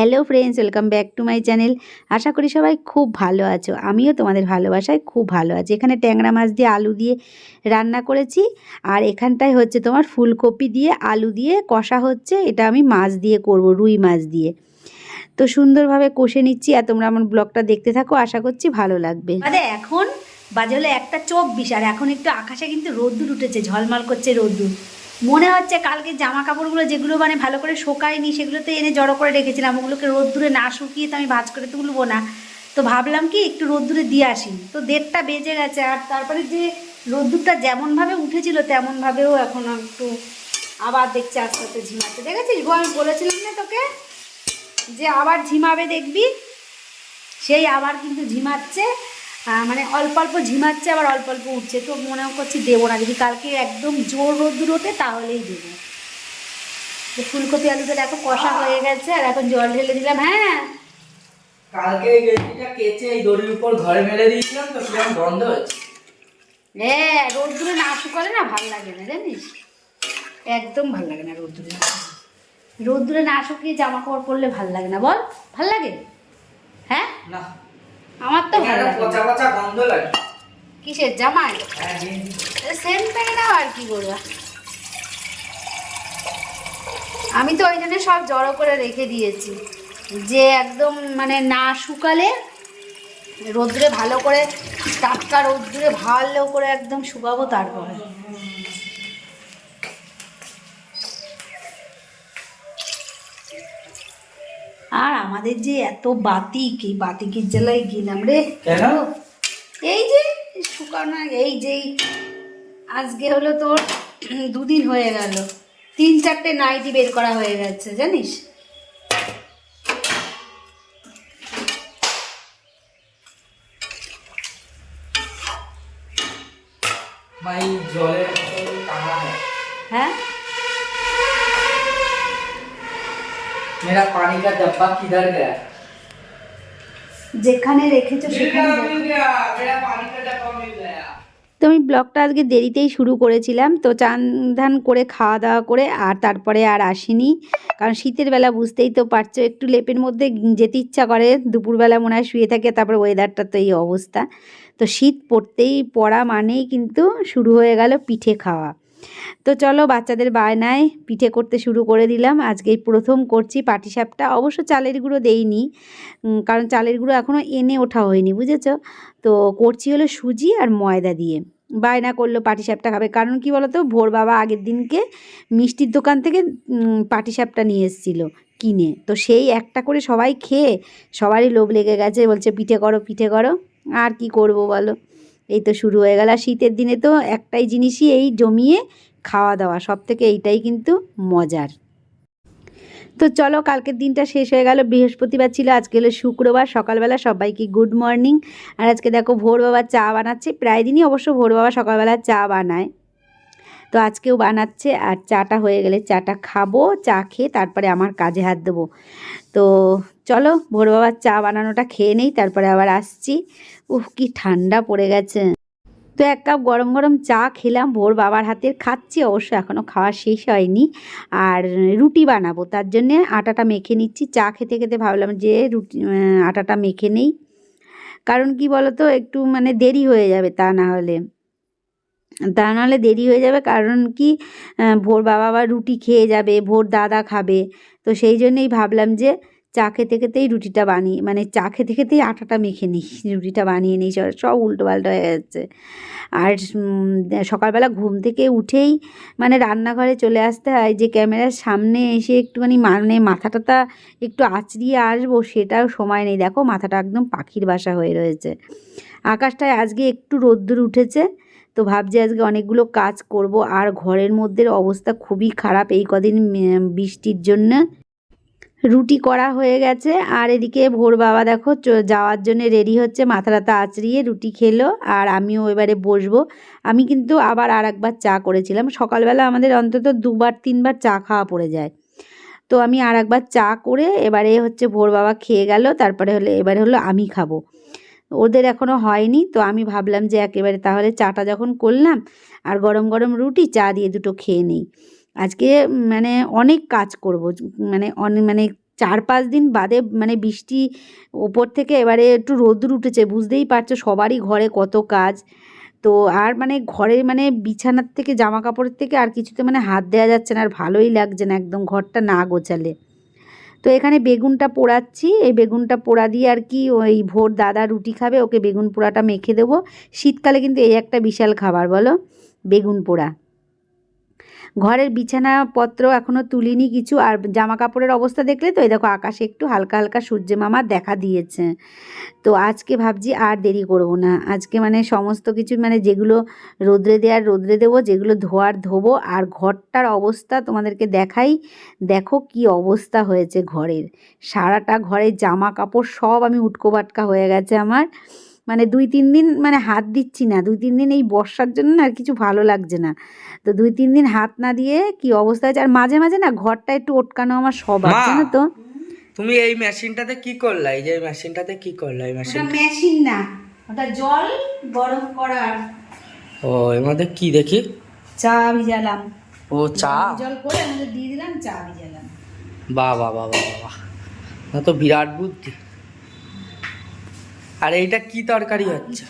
Hello friends, welcome back to my channel. আশা করি সবাই খুব ভালো আছো। আমিও তোমাদের ভালোবাসায় খুব ভালো আছি। এখানে ট্যাংরা মাছ দিয়ে আলু দিয়ে রান্না করেছি। আর এখানটায় হচ্ছে তোমার ফুলকপি দিয়ে আলু দিয়ে কষা হচ্ছে। এটা আমি মাছ দিয়ে করব, রুই মাছ দিয়ে। তো সুন্দরভাবে কষে নিচ্ছি। আর তোমরা আমার ব্লগটা দেখতে থাকো, আশা করছি ভালো লাগবে। আরে এখন বাজে হলো একটা চব্বিশ, আর এখন একটু আকাশে কিন্তু রোদ্দুর উঠেছে, ঝলমল করছে রোদ্দুর। মনে হচ্ছে কালকে জামা কাপড়গুলো যেগুলো মানে ভালো করে শোকায়নি সেগুলো তো এনে জড়ো করে রেখেছিলাম। ওগুলোকে রোদ্দুরে না শুকিয়ে তো আমি ভাজ করে তুলবো না। তো ভাবলাম কি একটু রোদ্দুরে দিয়ে আসি। তো দেড়টা বেজে গেছে আর তারপরে যে রোদ্দুরটা যেমনভাবে উঠেছিল, তেমনভাবেও এখন একটু আবার দেখছি আস্তে আস্তে ঝিমাচ্ছে। দেখেছিস গো? আমি বলেছিলাম না তোকে যে আবার ঝিমাবে দেখবি? সেই আবার কিন্তু ঝিমাচ্ছে। মানে অল্প অল্প ঝিমাচ্ছে আবার অল্প অল্প উঠছে। তো মনে করছি দেবো না যদি কালকে একদম জোর রোদ্দুর ওঠে তাহলেই দেবো। ফুলকপি আলুটা দেখো কষা হয়ে গেছে আর এখন জল ঢেলে দিলাম। হ্যাঁ। কালকে এই গেঞ্জিটা কেচে এই দড়ির উপর ঘরে মেলে দিয়েছিলাম তো কিরম বন্ধ হয়েছে। হ্যাঁ রোদ্দুরে না শুকালে না ভালো লাগে না জানিস? একদম ভালো লাগে না রোদ্দুরে। না রোদ্দুরে না শুকিয়ে জামা কাপড় পরলে ভালো লাগে না বল ভালো লাগে? হ্যাঁ? না। আমার তো ভালো পচা পচা গন্ধ লাগে। কিসের জামাই? সেম প্যাকে নাও আর কি করবা আমি তো ওই জন্য সব জড়ো করে রেখে দিয়েছি। যে একদম মানে না শুকালে রোদ্রে ভালো করে টাটকা রোদ্রে ভালো করে একদম শুকাবো তারপরে। আর আমাদের যে এত বাতিক এই বাতিকের জেলায় গেলাম রে। কেন? এই যে শুকানো এই যেই আজকে হলো তোর দুদিন হয়ে গেল। তিন চারটে নাইটি বের করা হয়ে গেছে জানিস? বোতল হ্যাঁ? मेरा पानी का डब्बा किधर गया যেখানে রেখেছো मिल সেখানে गया রাখো। मिल गया मेरा पानी का डब्बा मिल गया তো আমি ব্লগটা আজকে দেরিতেই শুরু করেছিলাম তো চান ধান করে খাওয়া দাওয়া করে আর তারপরে আর আসিনি কারণ শীতের বেলা বুঝতেই তো পারছো একটু লেপের মধ্যে যেতে ইচ্ছা করে দুপুরবেলা মনে হয় শুয়ে থাকে তারপরে ওয়েদারটা তো এই অবস্থা তো শীত পড়তেই পড়া মানেই কিন্তু শুরু হয়ে গেল পিঠে খাওয়া তো চলো বাচ্চাদের বায়নায় পিঠে করতে শুরু করে দিলাম। আজকেই প্রথম করছি পাটিসাপটা। অবশ্য চালের গুঁড়ো দেইনি কারণ চালের গুঁড়ো এখনও এনে ওঠা হয়নি, বুঝেছ? তো করছি হলো সুজি আর ময়দা দিয়ে। বায়না করল পাটিসাপটা খাবে। কারণ কি বলতো? ভোর বাবা আগের দিনকে মিষ্টির দোকান থেকে পাটিসাপটা নিয়ে এসেছিল কিনে। তো সেই একটা করে সবাই খেয়ে সবারই লোভ লেগে গেছে। বলছে, পিঠে করো পিঠে করো। আর কি করব বলো? এই তো শুরু হয়ে গেল। শীতের দিনে তো একটাই জিনিসই এই জমিয়ে খাওয়া দাওয়া সব থেকে এইটাই কিন্তু মজার। তো চলো, কালকের দিনটা শেষ হয়ে গেল। বৃহস্পতিবার ছিল, আজকে হলো শুক্রবার, সকালবেলা সবাইকে গুড মর্নিং। আর আজকে দেখো, ভোর বাবা চা বানাচ্ছে। প্রায় দিনই অবশ্য ভোর বাবা সকালবেলা চা বানায়। তো আজকেও বানাচ্ছে, আর চাটা হয়ে গেলে চাটা খাব, চা খেয়ে তারপরে আমার কাজে হাত দেবো। তো চলো ভোর বাবার চা বানানোটা খেয়ে নেই, তারপরে আবার আসছি। উফ, কি ঠান্ডা পড়ে গেছে। তো এক কাপ গরম গরম চা খেলাম, ভোর বাবার হাতের খাচ্ছি, অবশ্য এখনও খাওয়া শেষ হয়নি। আর রুটি বানাবো, তার জন্যে আটাটা মেখে নিচ্ছি। চা খেতে খেতে ভাবলাম যে রুটি আটাটা মেখে নেই। কারণ কি বলতো, একটু মানে দেরি হয়ে যাবে তা না হলে। তা নাহলে দেরি হয়ে যাবে, কারণ কি ভোর বাবা আবার রুটি খেয়ে যাবে, ভোর দাদা খাবে। তো সেই জন্যেই ভাবলাম যে চা খেতে খেতেই রুটিটা বানিয়ে মানে চা খেতে খেতেই আটাটা মেখে নিই, রুটিটা বানিয়ে নিই সব- সব উল্টো পাল্টা হয়ে যাচ্ছে। আর সকালবেলা ঘুম থেকে উঠেই মানে রান্নাঘরে চলে আসতে হয়, যে ক্যামেরার সামনে এসে একটুখানি মানে মাথাটাটা একটু আঁচড়িয়ে আসব, সেটাও সময় নেই। দেখো, মাথাটা একদম পাখির বাসা হয়ে রয়েছে। আকাশটায় আজকে একটু রোদ্দুর উঠেছে, তো ভাবছি আজকে অনেকগুলো কাজ করব। আর ঘরের মধ্যে অবস্থা খুবই খারাপ। এই কদিন বৃষ্টির জন্য রুটি করা হয়ে গেছে। আর এদিকে ভোর বাবা দেখো যাওয়ার জন্য রেডি হচ্ছে, মাথা টাথা আঁচড়িয়ে রুটি খেলো, আর আমিও এবারে বসবো। আমি কিন্তু আবার আর একবার চা করেছিলাম। সকালবেলা আমাদের অন্তত দুবার, তিনবার চা খাওয়া পড়ে যায়। তো আমি আর একবার চা করে এবারে হচ্ছে ভোর বাবা খেয়ে গেল, তারপরে হলো, এবারে হলো আমি খাব। ওদের এখনও হয়নি, তো আমি ভাবলাম যে একেবারে তাহলে চাটা যখন করলাম, আর গরম গরম রুটি, চা দিয়ে দুটো খেয়ে নেই। আজকে মানে অনেক কাজ করব মানে অনেক মানে চার পাঁচ দিন বাদে মানে বৃষ্টি ওপর থেকে এবারে একটু রোদ্র উঠেছে, বুঝতেই পারছ সবারই ঘরে কত কাজ। তো আর মানে ঘরে মানে বিছানার থেকে জামা কাপড়ের থেকে আর কিছুতে মানে হাত দেওয়া যাচ্ছে না আর ভালোই লাগছে না একদম ঘরটা না গোছালে। তো এখানে বেগুনটা পোড়াচ্ছি, এই বেগুনটা পোড়া দিয়ে আর কি ওই ভোর দাদা রুটি খাবে, ওকে বেগুন পোড়াটা মেখে দেবো। শীতকালে কিন্তু এই একটা বিশাল খাবার বলো, বেগুন পোড়া। ঘরের বিছানাপত্র এখনও তুলিনি কিছু, আর জামা কাপড়ের অবস্থা দেখলে তো, এই দেখো আকাশে একটু হালকা হালকা সূর্য মামা দেখা দিয়েছে। তো আজকে ভাবছি আর দেরি করব না। আজকে মানে সমস্ত কিছু মানে যেগুলো রোদ্রে দেওয়ার রোদ্রে দেবো, যেগুলো ধোয়ার ধোবো, আর ঘরটার অবস্থা তোমাদেরকে দেখাই। দেখো কি অবস্থা হয়েছে ঘরের। সারাটা ঘরের জামা কাপড় সব আমি উটকো বাটকা হয়ে গেছে আমার। মানে দুই তিন দিন মানে হাত দিচ্ছি না। দুই তিন দিন এই বর্ষার জন্য না আর কিছু ভালো লাগছে না। তো দুই তিন দিন হাত না দিয়ে কি অবস্থা হয়েছে? আর মাঝে মাঝে না ঘরটা একটু ওটকানো আমার সব মা। আছে না তো? তুমি এই মেশিনটাতে কি করলা? এই যে এই মেশিনটাতে কি করলা এই মেশিন মেশিন না। ওটা জল গরম করার। ও এর মধ্যে কি দেখি? চা ভিজালাম। ও চা? জল করে আমাদের দিয়ে দিলাম চা ভিজালাম। বাহ বাহ বাহ বাহ বাহ। না তো বিরাট বুদ্ধি। আর এইটা কি তরকারি হচ্ছে?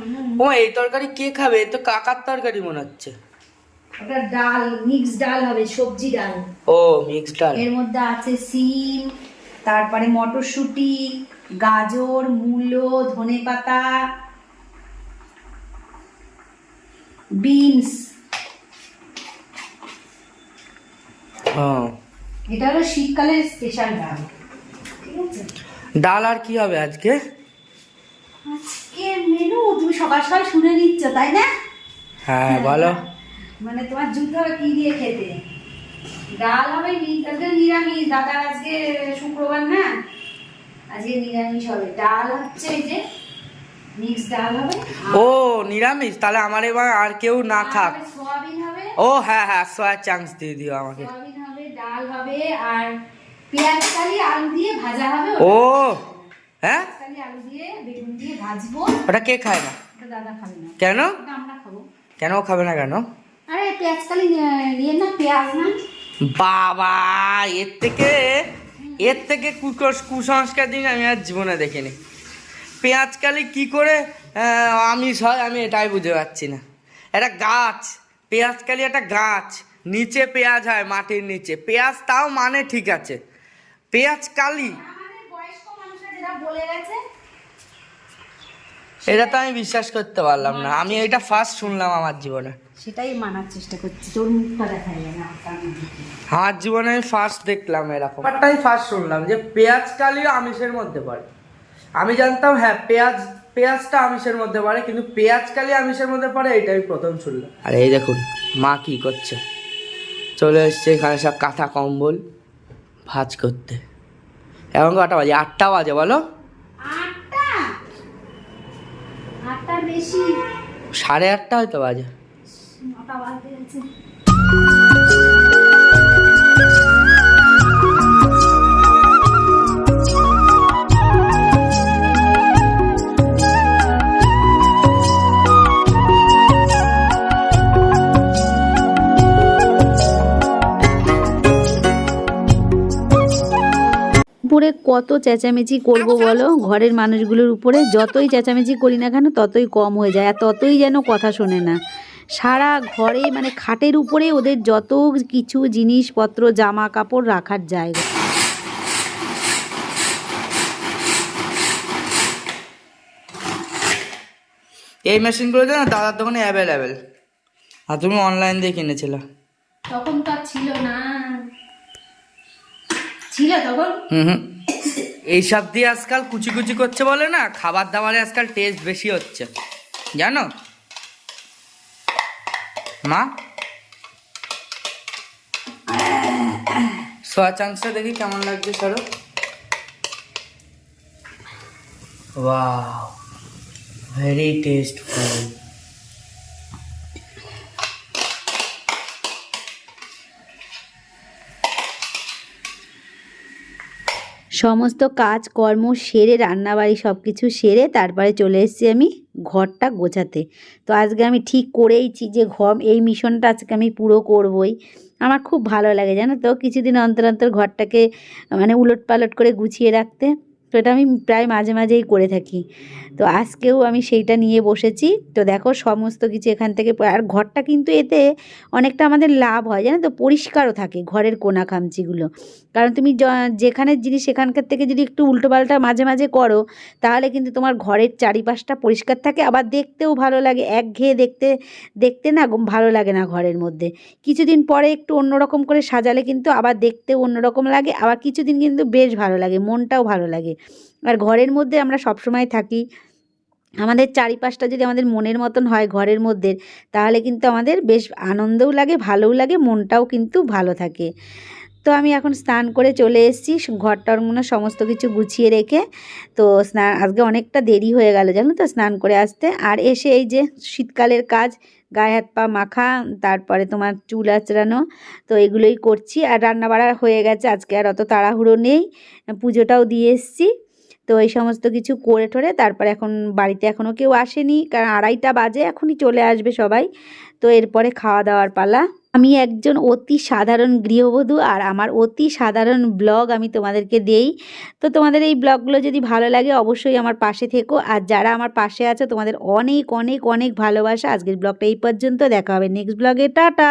মনে ও এই তরকারি কে খাবে? তো কাকার তরকারি মনে হচ্ছে। ওটা ডাল মিক্স ডাল হবে সবজি ডাল। ও মিক্সড ডাল। এর মধ্যে আছে সিম তারপরে মটরশুঁটি গাজর মূলো ধনে পাতা বিনস। এটা হলো শীতকালের স্পেশাল ডাল ঠিক আছে? ডাল আর কি হবে আজকে? আজকে মেনু তুমি সকাল সকাল শুনে নিচ্ছ তাই না? হ্যাঁ বলো। মানে তোমার জুতো হবে কি দিয়ে খেতে? ডাল হবে আজকে নিরামিষ। দাদার আজকে শুক্রবার না? আজকে নিরামিষ হবে। ডাল হচ্ছে এই যে মিক্স ডাল হবে। ও নিরামিষ? তাহলে আমার এবার আর কেউ না খাক। সোয়াবিন হবে। ও হ্যাঁ হ্যাঁ সোয়া চান্স দিয়ে দিও আমাকে। সোয়াবিন হবে ডাল হবে আর পেঁয়াজ কালি আলু দিয়ে ভাজা হবে ও হ্যাঁ? পেঁয়াজ কালি আলু দিয়ে বেগুন দিয়ে ভাজবো। ওটা কে খায় না? ওটা দাদা খাবে না। কেন? আমরা খাব। কেন খাবে না কেন? আরে পেঁয়াজ কালি নিয়ে না পেঁয়াজ না। বাবা এর থেকে এর থেকে কুসংস্কার দিন আমি আর জীবনে দেখিনি। পেঁয়াজকালি কি করে আমিষ হয় আমি এটাই বুঝতে পারছি না। একটা গাছ পেঁয়াজকালি একটা গাছ নিচে পেঁয়াজ হয় মাটির নিচে। পেঁয়াজ তাও মানে ঠিক আছে। পেঁয়াজ কালি বলে গেছে? এটা তো আমি বিশ্বাস করতে পারলাম না। আমি এটা ফার্স্ট শুনলাম আমার জীবনে। সেটাই মানার চেষ্টা করছি। তোর মুখটা দেখা যায় না আমার জীবনে আমি ফার্স্ট দেখলাম এরকম। ব্যাপারটাই ফার্স্ট শুনলাম যে পেঁয়াজ কালিও আমিষের মধ্যে পড়ে। আমি জানতাম হ্যাঁ পেঁয়াজ পেঁয়াজটা আমিষের মধ্যে পড়ে কিন্তু পেঁয়াজ কালি আমিষের মধ্যে পড়ে এইটাই আমি প্রথম শুনলাম। আর এই দেখুন মা কি করছে? চলে এসছে এখানে সব কাঁথা কম্বল ভাজ করতে। এখন কটা বাজে? আটটা বাজে বলো। সাড়ে আটটা হয়তো বাজে। কত চেঁচামেচি করব বলো? ঘরের মানুষগুলোর উপরে যতই চেঁচামেচি করি না কেন ততই কম হয়ে যায়। আর ততই যেন কথা শোনে না। সারা ঘরে মানে খাটের উপরে ওদের যত কিছু জিনিসপত্র জামা কাপড় রাখার জায়গা। এই মেশিনগুলো না দাদার দোকানে অ্যাভেলেবেল আর তুমি অনলাইন দিয়ে কিনেছিলে। তখন তো আর ছিল না। ছিল তখন? হুম হুম। এইসব দিয়ে আজকাল কুচি কুচি করছে বলে না? খাবার দাবারে আজকাল টেস্ট বেশি হচ্ছে। জানো? মা? সোয়া চাংসটা দেখি কেমন লাগছে, সরো। ভেরি টেস্টফুল সমস্ত কাজ, কর্ম সেরে, রান্নাবাড়ি সব কিছু সেরে তারপরে চলে এসেছি আমি ঘরটা গোছাতে। তো আজকে আমি ঠিক করেইছি যে ঘর এই মিশনটা আজকে আমি পুরো করবই। আমার খুব ভালো লাগে, জানো তো? কিছুদিন অন্তর অন্তর ঘরটাকে মানে উলট পালট করে গুছিয়ে রাখতে। তো এটা আমি প্রায় মাঝে মাঝেই করে থাকি। তো আজকেও আমি সেইটা নিয়ে বসেছি। তো দেখো সমস্ত কিছু এখান থেকে আর ঘরটা কিন্তু এতে অনেকটা আমাদের লাভ হয়, জানো তো? পরিষ্কারও থাকে ঘরের কোনা খামচিগুলো কারণ তুমি যেখানের জিনিস সেখানকার থেকে যদি একটু উল্টোপাল্টা মাঝে মাঝে করো, তাহলে কিন্তু তোমার ঘরের চারিপাশটা পরিষ্কার থাকে। আবার দেখতেও ভালো লাগে, একঘেয়ে দেখতে দেখতে না ভালো লাগে না ঘরের মধ্যে। কিছুদিন পরে একটু অন্যরকম করে সাজালে কিন্তু আবার দেখতেও অন্যরকম লাগে, আবার কিছুদিন কিন্তু বেশ ভালো লাগে, মনটাও ভালো লাগে। আর ঘরের মধ্যে আমরা সবসময় থাকি। আমাদের চারিপাশটা যদি আমাদের মনের মতন হয় ঘরের মধ্যে, তাহলে কিন্তু আমাদের বেশ আনন্দও লাগে, ভালোও লাগে, মনটাও কিন্তু ভালো থাকে। তো আমি এখন স্নান করে চলে এসেছি ঘরটার মনে সমস্ত কিছু গুছিয়ে রেখে। তো স্নান আজকে অনেকটা দেরি হয়ে গেল, জানো তো, স্নান করে আসতে। আর এসে এই যে শীতকালের কাজ, গায়ে হাত পা মাখা, তারপরে তোমার চুল আঁচড়ানো, তো এগুলোই করছি। আর রান্না বাড়া হয়ে গেছে, আজকে আর অত তাড়াহুড়ো নেই। পুজোটাও দিয়ে এসেছি। তো এই সমস্ত কিছু করে টোরে তারপর এখন বাড়িতে এখনও কেউ আসেনি, কারণ আড়াইটা বাজে এখনই চলে আসবে সবাই। তো এরপরে খাওয়া দাওয়ার পালা। আমি একজন অতি সাধারণ গৃহবধূ আর আমার অতি সাধারণ ব্লগ আমি তোমাদেরকে দেই। তো তোমাদের এই ব্লগগুলো যদি ভালো লাগে অবশ্যই আমার পাশে থেকো। আর যারা আমার পাশে আছো, তোমাদের অনেক অনেক অনেক ভালোবাসা। আজকের ব্লগটা এই পর্যন্ত। দেখা হবে নেক্সট ব্লগে। টাটা!